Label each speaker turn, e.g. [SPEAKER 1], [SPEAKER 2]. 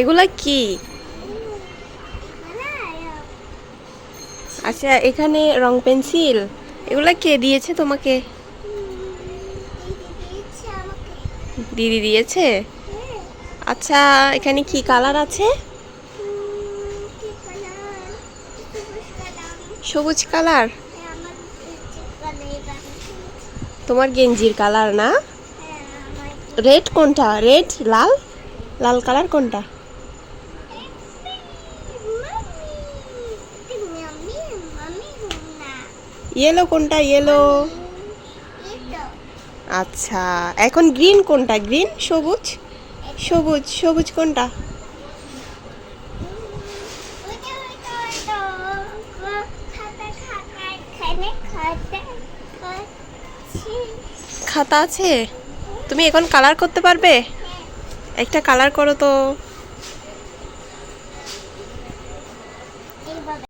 [SPEAKER 1] এগুলা কি? আচ্ছা এখানে রং পেন্সিল। এগুলা কে দিয়েছে তোমাকে? দিদি দিয়েছে? আচ্ছা এখানে কি কালার আছে? সবুজ কালার? তোমার গেঞ্জির কালার না? রেড কোনটা? রেড লাল? লাল কালার কোনটা? ইয়েলো কোনটা? ইয়েলো আচ্ছা এখন গ্রিন কোনটা? গ্রিন সবুজ? সবুজ সবুজ কোনটা? খাতা আছে? তুমি এখন কালার করতে পারবে? একটা কালার করো তো।